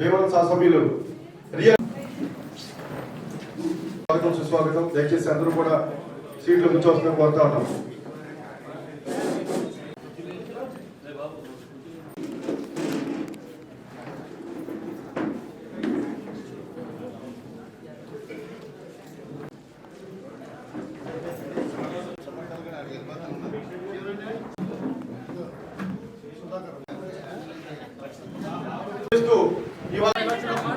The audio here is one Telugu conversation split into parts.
భీమవరం సభ్యులు రియల్ స్వాగతం సుస్వాగతం. దయచేసి అందరూ కూడా సీట్లు కూర్చోవలసిన కోరుతా ఉన్నాం చేస్తూ ఇవాళ నిర్మల నిర్మల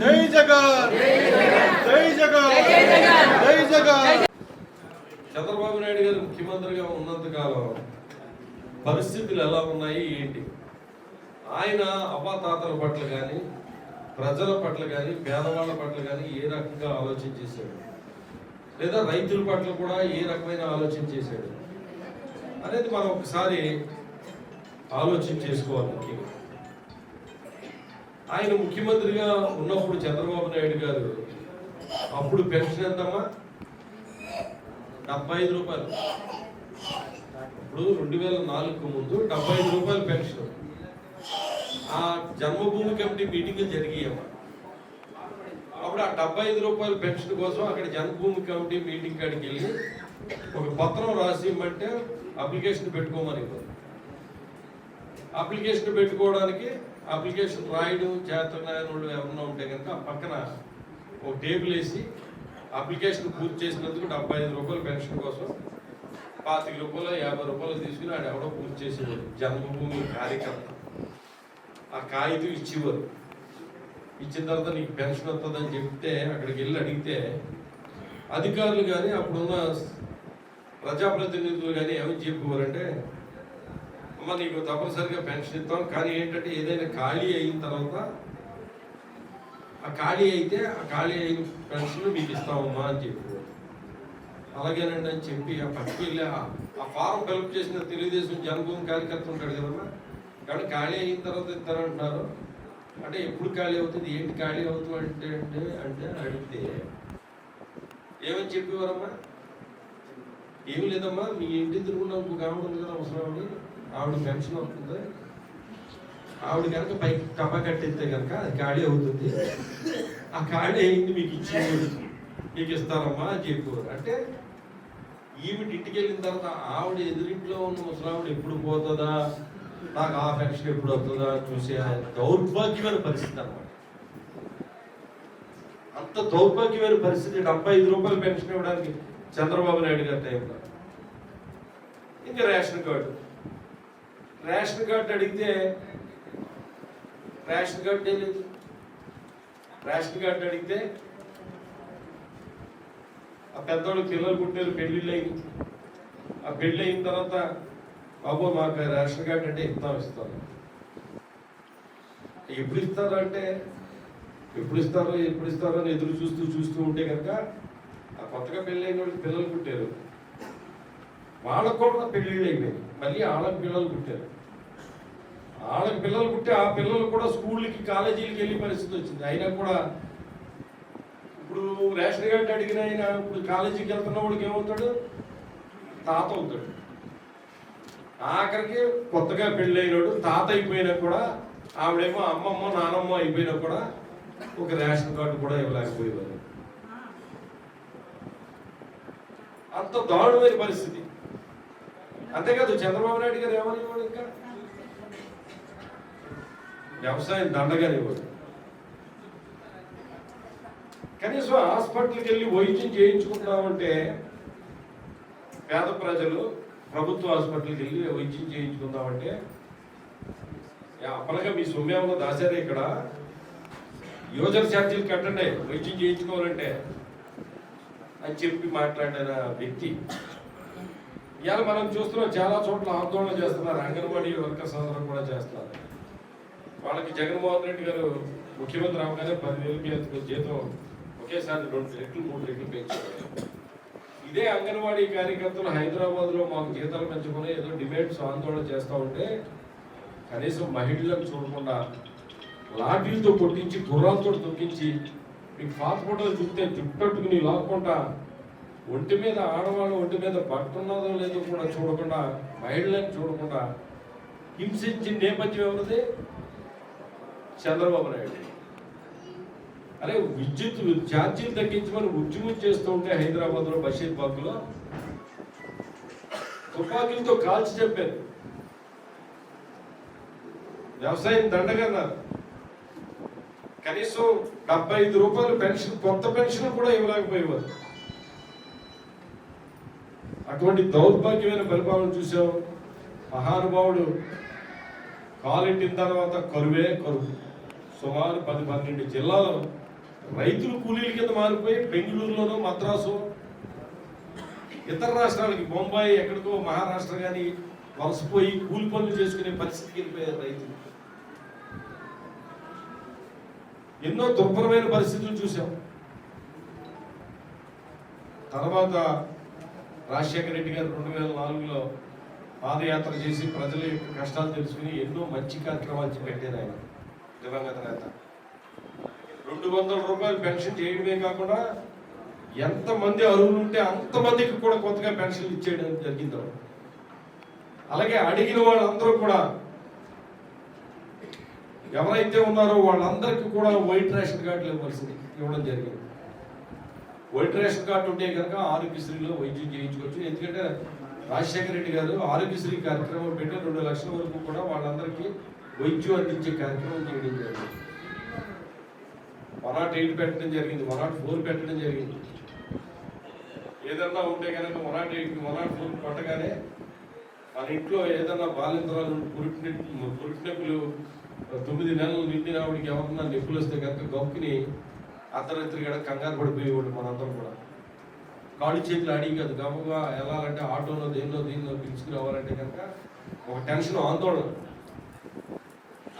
జై జగన్! జై జగన్! జై జగన్! చంద్రబాబు నాయుడు గారు ముఖ్యమంత్రిగా ఉన్నంత కాలం పరిస్థితులు ఎలా ఉన్నాయి ఏంటి? ఆయన అవ్వాతాతల పట్ల కానీ ప్రజల పట్ల కానీ పేదవాళ్ళ పట్ల కానీ ఏ రకంగా ఆలోచన చేశాడు? లేదా రైతుల పట్ల కూడా ఏ రకమైన ఆలోచన చేశాడు? అనేది మనం ఒకసారి ఆలోచన చేసుకోవాలి ముఖ్యంగా. ఆయన ముఖ్యమంత్రిగా ఉన్నప్పుడు చంద్రబాబు నాయుడు గారు అప్పుడు పెన్షన్ ఎంతమ్మా? డెబ్బై ఐదు రూపాయలు. ఇప్పుడు రెండు వేల నాలుగుకు ముందు డెబ్బై ఐదు రూపాయలు పెన్షన్. ఆ జన్మభూమి కమిటీ మీటింగ్ జరిగాయమ్మ. అప్పుడు ఆ డెబ్బై ఐదు రూపాయల పెన్షన్ కోసం అక్కడ జన్మభూమి కమిటీ మీటింగ్ కాడికి వెళ్ళి ఒక పత్రం రాసి ఇమ్మంటే అప్లికేషన్ పెట్టుకోమని అప్లికేషన్ పెట్టుకోవడానికి అప్లికేషన్ రాయడం చేతనాయన వాళ్ళు ఎవరన్నా ఉంటే కనుక పక్కన ఒక టేబుల్ వేసి అప్లికేషన్ పూర్తి చేసినందుకు డెబ్బై ఐదు రూపాయలు పెన్షన్ కోసం పాతిక రూపాయలు యాభై రూపాయలు తీసుకుని ఆడు ఎవడో పూర్తి చేసేవారు జన్మభూమి కార్యకర్త. ఆ కాగితం ఇచ్చేవారు. ఇచ్చిన తర్వాత నీకు పెన్షన్ వస్తుందని చెప్తే అక్కడికి వెళ్ళి అడిగితే అధికారులు కానీ అప్పుడున్న ప్రజాప్రతినిధులు కానీ ఏమని చెప్పేవారంటే అమ్మ నీకు తప్పనిసరిగా పెన్షన్ ఇస్తాం. కానీ ఏంటంటే ఏదైనా ఖాళీ అయిన తర్వాత ఆ ఖాళీ అయితే ఆ ఖాళీ అయిన పెన్షన్ మీకు ఇస్తామమ్మా అని చెప్పి. అలాగేనండి అని చెప్పి ఆ పట్టుకెళ్ళి ఆ- ఫారం ఫిల్అప్ చేసిన తెలుగుదేశం జనభూమి కార్యకర్త ఉంటాడు కదమ్మా. కానీ ఖాళీ అయిన తర్వాత ఇస్తారంటున్నారు. అంటే ఎప్పుడు ఖాళీ అవుతుంది? ఏంటి ఖాళీ అవుతుంది అంటే అంటే అంటే అడిగితే ఏమని చెప్పేవారమ్మా? ఏమి లేదమ్మా మీ ఇంటి తిరుగున్న ఒక ఆవిడ ఉంది కదా అవసరం అని ఆవిడ పెన్షన్ అవుతుంది ఆవిడ కనుక పైకి టపా కట్టేస్తే కనుక అది ఖాళీ అవుతుంది. ఆ ఖాళీ అయింది మీకు ఇచ్చి మీకు ఇస్తారమ్మా అని చెప్పేవారు. అంటే ఈవిడ ఇంటికి వెళ్ళిన తర్వాత ఆవిడ ఎదురింట్లో ఉన్న ముసలావిడ ఎప్పుడు పోతుందా? నాకు ఆ పెన్షన్ ఎప్పుడు వస్తుందా? చూసే దౌర్భాగ్యమైన పరిస్థితి అనమాట అంత దౌర్భాగ్యమైన పరిస్థితి. డెబ్బై ఐదు రూపాయలు పెన్షన్ ఇవ్వడానికి చంద్రబాబు నాయుడు గారి టైంలో. ఇంకా రేషన్ కార్డు. రేషన్ కార్డు అడిగితే రేషన్ కార్డు లేదు. రేషన్ కార్డు అడిగితే ఆ పెద్దోళ్ళు పిల్లలు పుట్టారు పెళ్ళిళ్ళు అయింది ఆ పెళ్ళి అయిన తర్వాత బాబు మాకు రేషన్ కార్డు అంటే ఇస్తాం ఇస్తాం. ఎప్పుడు ఇస్తారు అంటే ఎప్పుడు ఇస్తారో ఎప్పుడు ఇస్తారో అని ఎదురు చూస్తూ చూస్తూ ఉంటే కనుక ఆ కొత్తగా పెళ్ళి అయిన వాళ్ళకి పిల్లలు పుట్టారు. వాళ్ళకు కూడా పెళ్ళిళ్ళు అయిపోయింది మళ్ళీ వాళ్ళకి పిల్లలు పుట్టారు. వాళ్ళకి పిల్లలు పుట్టి ఆ పిల్లలు కూడా స్కూళ్ళకి కాలేజీలకి వెళ్ళే పరిస్థితి వచ్చింది. అయినా కూడా ఇప్పుడు రేషన్ కార్డు అడిగిన ఆయన ఇప్పుడు కాలేజీకి వెళ్తున్న వాడికి ఏమవుతాడు? తాత అవుతాడు. ఆఖరికి కొత్తగా పెళ్ళైనడు తాత అయిపోయినా కూడా ఆవిడేమో అమ్మమ్మ నానమ్మ అయిపోయినా కూడా ఒక రేషన్ కార్డు కూడా ఇవ్వలేకపోయేవారు. అంత దారుణమైన పరిస్థితి. అంతేకాదు చంద్రబాబు నాయుడు గారు ఏమని ఇంకా? వ్యవసాయం దండగానే కనీసం హాస్పిటల్కి వెళ్ళి వైద్యం చేయించుకుందామంటే పేద ప్రజలు ప్రభుత్వ హాస్పిటల్కి వెళ్ళి వైద్యం చేయించుకుందామంటే "యా, అప్పలగా మీ సొమ్మేమన్నా దాచారే ఇక్కడ. యోజన ఛార్జీలు కట్టండి వైద్యం చేయించుకోవాలంటే అని చెప్పి మాట్లాడిన వ్యక్తి. ఇవాళ మనం చూస్తున్నాం చాలా చోట్ల ఆందోళన చేస్తున్నారు అంగన్వాడీ వర్కర్స్ అందరం కూడా చేస్తున్నారు. వాళ్ళకి జగన్మోహన్ రెడ్డి గారు ముఖ్యమంత్రి అవగానే పదివేలు మీ జీతం ఒకేసారి రెండు రెట్లు మూడు రెట్లు పెంచారు. ఇదే అంగన్వాడీ కార్యకర్తలు హైదరాబాద్లో మాకు జీతాలు పెంచుకుని ఏదో డిబేట్స్ ఆందోళన చేస్తూ ఉంటే కనీసం మహిళలను చూడకుండా లాఠీలతో కొట్టించి గుర్రాలతో తొక్కించి మీకు పాత ఫోటోలు చూస్తే జుట్టట్టుకుని లాక్కుండా ఒంటి మీద ఆడవాళ్ళ ఒంటి మీద పట్టున్నదో లేదో కూడా చూడకుండా మహిళలను చూడకుండా హింసించిన నేపథ్యం ఎవరిది? చంద్రబాబు నాయుడు. అరే విద్యుత్ ఛార్జీలు తగ్గించమని ఉద్యమం చేస్తూ ఉంటే హైదరాబాద్లో బషీర్ బాగ్లో తుపాకీలతో కాల్చి చెప్పారు. వ్యవసాయం దండగన్నారు. కనీసం డెబ్బై ఐదు రూపాయలు పెన్షన్ కొత్త పెన్షన్ కూడా ఇవ్వలేకపోయేవారు. అటువంటి దౌర్భాగ్యమైన పరిపాలన చూసాం. మహానుభావుడు కాలెట్టిన తర్వాత కరువే కరువు. సుమారు పది పన్నెండు జిల్లాలో రైతులు కూలీల కింద మారిపోయి బెంగళూరులోనూ మద్రాసు ఇతర రాష్ట్రాలకి బొంబాయి ఎక్కడికో మహారాష్ట్ర కానీ వలసపోయి కూలి పనులు చేసుకునే పరిస్థితికి వెళ్ళిపోయారు రైతులు. ఎన్నో దుర్భరమైన పరిస్థితులు చూసాం తర్వాత రాజశేఖర రెడ్డి గారు రెండు వేల నాలుగులో పాదయాత్ర చేసి ప్రజల యొక్క కష్టాలు తెలుసుకుని ఎన్నో మంచి కార్యక్రమాలు పెట్టారు ఆయన. దివంగత నేత. రెండు వందల రూపాయలు పెన్షన్ చేయడమే కాకుండా ఎంతమంది అర్హులు ఉంటే అంతమందికి కూడా కొత్తగా పెన్షన్లు ఇచ్చేయడం జరిగింది అలాగే అడిగిన వాళ్ళందరూ కూడా ఎవరైతే ఉన్నారో వాళ్ళందరికీ కూడా వైట్ రేషన్ కార్డులు ఇవ్వాల్సింది ఇవ్వడం జరిగింది. వైట్ రేషన్ కార్డు ఉంటే కనుక ఆరోగ్యశ్రీలో వైద్యం చేయించుకోవచ్చు. ఎందుకంటే రాజశేఖర రెడ్డి గారు ఆరోగ్యశ్రీ కార్యక్రమం పెట్టి రెండు లక్షల వరకు కూడా వాళ్ళందరికీ వైద్యం అందించే కార్యక్రమం చేయడం జరిగింది. వన్ ఎయిట్ పెట్టడం జరిగింది వన్ ఫోర్ పెట్టడం జరిగింది. ఏదన్నా ఉంటే కనుక వన్ ఎయిట్ వన్ ఫోర్ పట్టగానే మన ఇంట్లో ఏదన్నా బాలింతరాలు పురిటి పురిటినొప్పులు తొమ్మిది నెలలు నిండిన ఆవిడకి ఎవరన్నా నొప్పులు వస్తే కనుక గొప్పని అర్ధరాత్రి కూడా కంగారు పడిపోయేవాడు మనందరం కూడా. కాళ్ళు చేతులు అడిగి కాదు గమ్మగా వెళ్ళాలంటే ఆటోలో దేనిలో దీనిలో పిలుచుకు రావాలంటే కనుక ఒక టెన్షన్ ఆందోళన.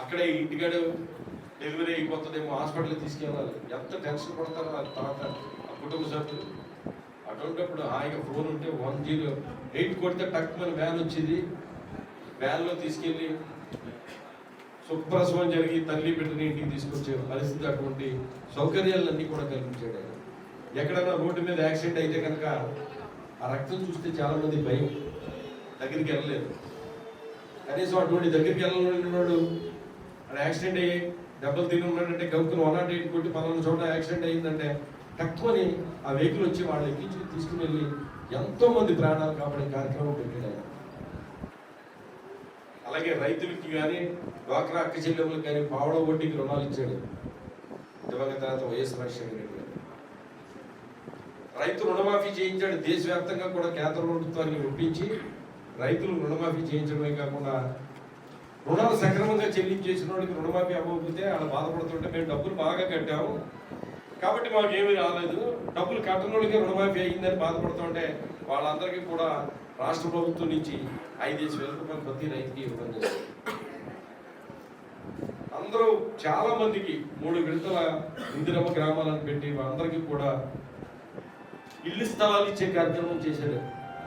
అక్కడే ఇంటికాడ డెలివరీ అయిపోతుందేమో హాస్పిటల్కి తీసుకెళ్ళాలి. ఎంత టెన్షన్ పడతారో ఆ తర్వాత ఆ కుటుంబ సభ్యులు. అటువంటిప్పుడు హాయిగా ఫోన్ ఉంటే వన్ జీరో ఎయిట్ కొడితే టక్ మన వ్యాన్ వచ్చింది. వ్యాన్లో తీసుకెళ్ళి సుప్రసవం జరిగి తల్లి బిడ్డని ఇంటికి తీసుకొచ్చే పరిస్థితి అటువంటి సౌకర్యాలన్నీ కూడా కల్పించాడు ఆయన. ఎక్కడైనా రోడ్డు మీద యాక్సిడెంట్ అయితే కనుక ఆ రక్తం చూస్తే చాలా మంది భయం. దగ్గరికి వెళ్ళలేదు. కనీసం అటువంటి దగ్గరికి వెళ్ళలేనివాడు అక్కడ యాక్సిడెంట్ అయ్యి దెబ్బలు తిని ఉన్నాడంటే గౌకుని వన్ నాట్ ఎయిట్ కొట్టి పలానా చోట యాక్సిడెంట్ అయిందంటే తక్కువని ఆ వెహికల్ వచ్చి వాళ్ళు ఎక్కించి తీసుకుని వెళ్ళి ఎంతో మంది ప్రాణాలు కాపాడే కార్యక్రమం పెట్టాడు అలాగే రైతులకి కానీ డ్వాక్రా అక్క చెల్లెములకు కానీ పావడ వడ్డీకి రుణాలు ఇచ్చాడు. దివంగత వైఎస్ రాజశేఖర రెడ్డి రైతు రుణమాఫీ చేయించాడు దేశవ్యాప్తంగా కూడా కేంద్ర ప్రభుత్వాన్ని ఒప్పించి రైతులు రుణమాఫీ చేయించడమే కాకుండా రుణాలు సక్రమంగా చెల్లించేసిన వాడికి రుణమాఫీ అవ్వకపోతే వాళ్ళు బాధపడుతుంటే మేము డబ్బులు బాగా కట్టాము. కాబట్టి మాకు ఏమీ రాలేదు. డబ్బులు కట్టనోడికి రుణమాఫీ అయ్యిందని బాధపడుతుంటే వాళ్ళందరికీ కూడా రాష్ట్ర ప్రభుత్వం నుంచి ఐదేసి వేల రూపాయలు ప్రతి రైతుకి ఇవ్వడం జరిగింది. అందరూ చాలా మందికి మూడు విడతల ఇందిరమ్మ గ్రామాలను పెట్టి వాళ్ళందరికీ కూడా ఇల్లు స్థలాలు ఇచ్చే కార్యక్రమం చేశాడు.